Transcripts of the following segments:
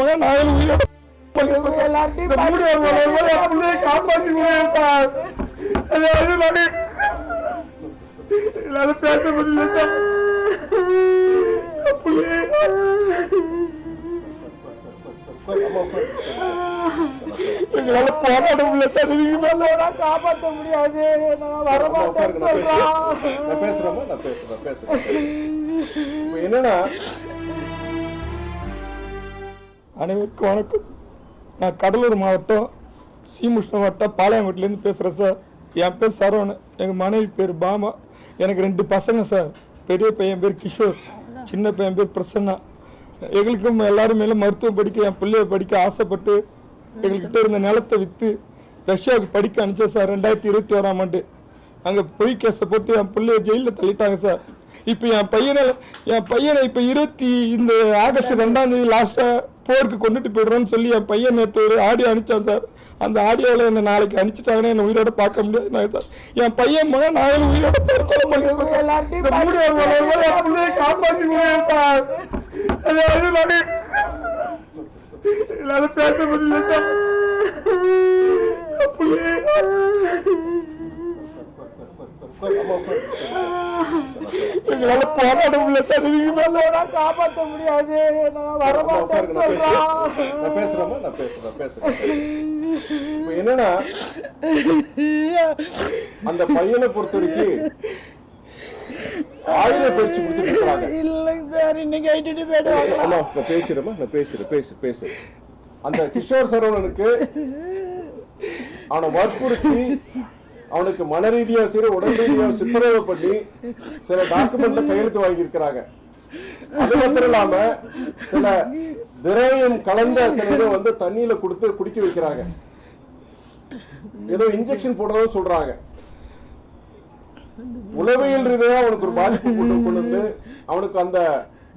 மகன் நாங்கள் உயிரோட என்னால பேச முடியல எங்களால போராட முடியல காப்பாற்ற முடியாது. நான் அனைவருக்கும் வணக்கம். நான் கடலூர் மாவட்டம் சீமுஷ்ண மாவட்டம் பாளையங்கோட்டிலேருந்து பேசுகிறேன் சார். என் பேர் சரவணன். எங்கள் மனைவி பேர் பாமா. எனக்கு ரெண்டு பசங்க சார். பெரிய பையன் பேர் கிஷோர். சின்ன பையன் பேர் பிரசன்னா. எங்களுக்கும் எல்லாரும் மேலே மருத்துவம் படிக்க என் பிள்ளைய படிக்க ஆசைப்பட்டு எங்கள்கிட்ட இருந்த நிலத்தை விற்று ரஷ்யாவுக்கு படிக்க அனுப்பிச்சேன் சார் ரெண்டாயிரத்தி இருபத்தி ஓராம் ஆண்டு. அங்கே பொய் கேஸை போட்டு என் பிள்ளைய ஜெயிலில் தள்ளிட்டாங்க சார். இப்போ என் பையனை என் பையனை இப்போ இருபத்தி இந்த ஆகஸ்ட் ரெண்டாம் தேதி லாஸ்ட்டாக போருக்கு கொண்டுட்டு போயிடுறோம்னு சொல்லி என் பையன் நேற்று ஒரு ஆடியோ அனுப்பிச்சான் சார் அந்த ஆடியோவில் என்னை நாளைக்கு அனுப்பிச்சிட்டாங்கன்னா என்ன உயிரோட பார்க்க முடியாது நான் சார் என் பையன் மகன் நான் உயிரோட தற்கொலை காப்பாத்தி கொடுங்க சார். என்னால பேச முடியல சார். என் பிள்ளையை எங்களால போராட முடியல காப்பாற்ற முடியாது. நான் உட்காருங்க, நான் பேசுறேன். நான் பேசுறேன் பேசுறேன். என்னன்னா அந்த பையனை பொறுத்த வரைக்கும் ஆயுத பயிற்சி இல்லைங்க சார் இன்னைக்கு ஐட்டு போயிடுவாங்க ஆமா நான் பேசுறேம்மா நான் பேசுறேன் பேசு பேசு. அந்த கிஷோர் சரவணனுக்கு அவனை வற்புறுத்தி அவனுக்கு மன ரீதியா சரி உடல் ரீதியா சித்திரவதை பண்ணி சில டாக்குமெண்ட்ல கையெழுத்து வாங்கியிருக்கிறாங்க. அது மட்டும் இல்லாம சில திரவியம் கலந்த சில இதை வந்து தண்ணியில கொடுத்து குடிக்க வைக்கிறாங்க. ஏதோ இன்ஜெக்ஷன் போடுறதும் சொல்றாங்க. உளவியல் ரீதியா அவனுக்கு ஒரு பாதிப்பு கொண்டு கொண்டு வந்து அவனுக்கு அந்த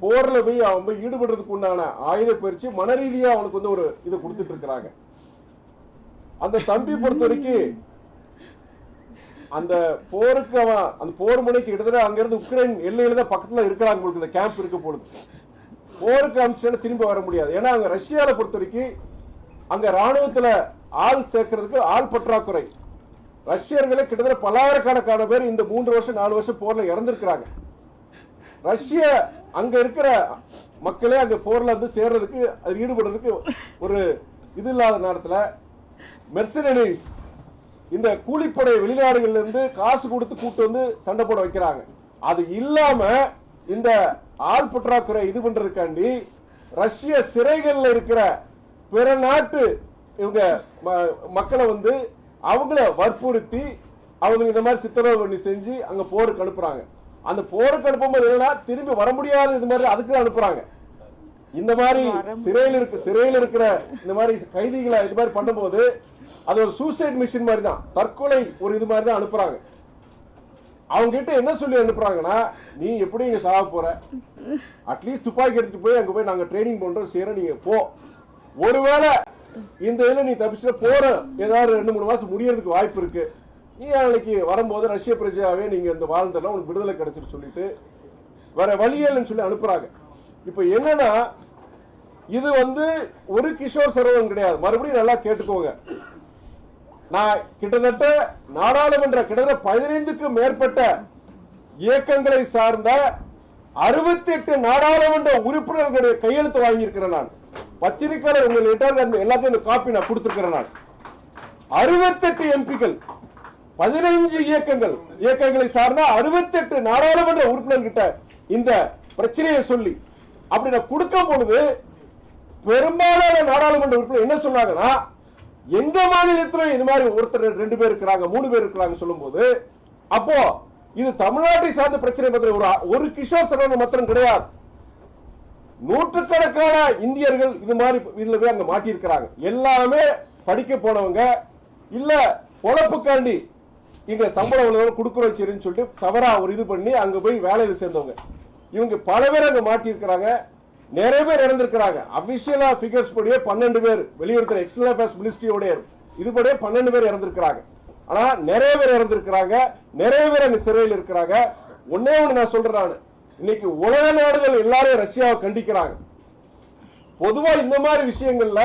போர்ல போய் அவன் போய் ஈடுபடுறதுக்கு உண்டான ஆயுத பயிற்சி மன ரீதியா அவனுக்கு வந்து ஒரு இதை கொடுத்துட்டு இருக்கிறாங்க. அந்த தம்பி பொறுத்த வரைக்கும் அந்த போருக்கு அவன் அந்த போர் முனைக்கு கிட்டத்தட்ட அங்கிருந்து உக்ரைன் எல்லையில தான் பக்கத்துல இருக்கிறாங்க உங்களுக்கு இந்த கேம்ப் இருக்க பொழுது போருக்கு அமிச்சு திரும்ப வர முடியாது. ஏன்னா அங்க ரஷ்யால பொறுத்த வரைக்கும் அங்க ராணுவத்துல ஆள் சேர்க்கறதுக்கு ஆள் பற்றாக்குறை. ரஷ்யர்களே கிட்டத்தட்ட பல்லாயிரக்கணக்கான பேர் இந்த மூன்று வருஷம் நாலு வருஷம் போர்ல இறந்திருக்கிறாங்க. ரஷ்ய அங்க இருக்கிற மக்களே அங்க போர்ல வந்து சேர்றதுக்கு அது ஈடுபடுறதுக்கு ஒரு இது இல்லாத நேரத்துல மெர்சனரிஸ் இந்த கூலிப்படை வெளிநாடுகள்ல இருந்து காசு கொடுத்து கூட்டு வந்து சண்டை போட வைக்கிறாங்க. அது இல்லாம இந்த ஆள் பற்றாக்குறை இது பண்றதுக்காண்டி ரஷ்ய சிறைகள்ல இருக்கிற பிற நாட்டு இவங்க ம- மக்களை வந்து அவங்கள வற்புறுத்தி அவங்க இந்த மாதிரி சித்தரவு பண்ணி செஞ்சு அங்க போருக்கு அனுப்புறாங்க. அந்த போருக்கு அனுப்பும்போது என்னன்னா திரும்பி வர முடியாத இது மாதிரி அதுக்கு தான் அனுப்புறாங்க. இந்த மாதிரி சிறையில் இருக்க சிறையில் இருக்கிற இந்த மாதிரி கைதிகளை இது மாதிரி பண்ணும்போது அது ஒரு சூசைட் மிஷின் மாதிரி தான் தற்கொலை ஒரு இது மாதிரி தான் அனுப்புறாங்க. அவங்க கிட்ட என்ன சொல்லி அனுப்புறாங்கன்னா நீ எப்படி இங்க சாக போற? அட்லீஸ்ட் துப்பாக்கி எடுத்துட்டு போய் அங்க போய் நாங்க ட்ரைனிங் பண்றோம். செய்யறோம் நீங்க போ. ஒருவேளை இந்த இதுல நீ தப்பிச்சுட்டு போற. ஏதாவது ரெண்டு மூணு மாசம் முடியறதுக்கு வாய்ப்பு இருக்கு. நீ நாளைக்கு வரும்போது ரஷ்ய பிரஜாவே நீங்க இந்த வாழ்ந்தெல்லாம் உனக்கு விடுதலை கிடைச்சிட்டு சொல்லிட்டு வேற வழியேன்னு சொல்லி அனுப்புறாங்க. இப்ப என்னன்னா இது வந்து ஒரு கிஷோர் சரவணன் கிடையாது. மறுபடியும் நல்லா கேட்டுக்கோங்க. நான் கிட்டத்தட்ட நாடாளுமன்ற கிட்டத்தட்ட பதினைந்துக்கும் மேற்பட்ட இயக்கங்களை சார்ந்த அறுபத்தி எட்டு நாடாளுமன்ற உறுப்பினர்களுடைய கையெழுத்து வாங்கியிருக்கிறேன் நான். பத்திரிகையாளர் உங்கள்கிட்ட எல்லாத்தையும் காப்பி நான் கொடுத்திருக்கிறேன் நான். அறுபத்தெட்டு எம்பிக்கள் பதினைஞ்சு இயக்கங்கள் இயக்கங்களை சார்ந்த அறுபத்தெட்டு நாடாளுமன்ற உறுப்பினர்கிட்ட இந்த பிரச்சனையை சொல்லி அப்படி நான் கொடுக்கும் பொழுது பெரும்பாலான நாடாளுமன்ற உறுப்பினர் என்ன சொன்னாங்கன்னா எங்க மாநிலத்திலும் இது மாதிரி ஒருத்தர் ரெண்டு பேர் இருக்கிறாங்க மூணு பேர் இருக்கிறாங்க சொல்லும்போது அப்போ இது தமிழ்நாட்டை சார்ந்த பிரச்சனை பத்திர ஒரு ஒரு கிஷோர் சரவணன் மாத்திரம் கிடையாது. நூற்றுக்கணக்கான இந்தியர்கள் இது மாதிரி இதுல போய் அங்க மாட்டியிருக்கிறாங்க. எல்லாமே படிக்க போனவங்க இல்ல பொழப்புக்காண்டி இங்க சம்பளம் கொடுக்குறோம் சரின்னு சொல்லிட்டு தவறா ஒரு இது பண்ணி அங்க போய் வேலையில சேர்ந்தவங்க. இவங்க பல பேர் அங்க மாட்டியிருக்கிறாங்க. நிறைய பேர் இறந்திருக்கிறாங்க. அபிஷியலா ஃபிகர்ஸ் படியே பன்னெண்டு பேர். வெளியுறவு எக்ஸ்டர்னல் அஃபேர்ஸ் மினிஸ்ட்ரியோடைய இதுபடியே பன்னெண்டு பேர் இறந்திருக்கிறாங்க. ஆனா நிறைய பேர் இறந்திருக்கிறாங்க. நிறைய பேர் அங்கே சிறையில் இருக்கிறாங்க. ஒன்னே ஒண்ணு நான் சொல்றேன் இன்னைக்கு உலக நாடுகள் எல்லாரும் ரஷ்யாவை கண்டிக்கிறாங்க. பொதுவா இந்த மாதிரி விஷயங்கள்ல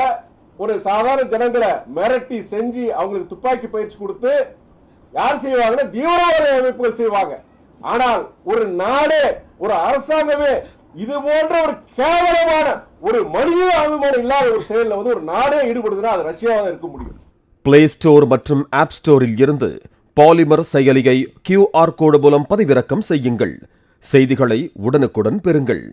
ஒரு சாதாரண ஜனங்களை மிரட்டி செஞ்சு அவங்களுக்கு துப்பாக்கி பயிற்சி கொடுத்து யார் செய்வாங்கன்னா தீவிரவாத அமைப்புகள் செய்வாங்க. ஆனால் ஒரு நாடே ஒரு அரசாங்கமே இது போன்ற ஒரு கேவலமான ஒரு மனித அபிமானம் இல்லாத ஒரு செயலில் வந்து ஒரு நாடே ஈடுபடுதுன்னா அது ரஷ்யாவாக இருக்க முடியும். பிளே ஸ்டோர் மற்றும் ஆப் ஸ்டோரில் இருந்து பாலிமர் செயலியை கியூஆர் கோடு மூலம் பதிவிறக்கம் செய்யுங்கள். செய்திகளை உடனுக்குடன் பெறுங்கள்.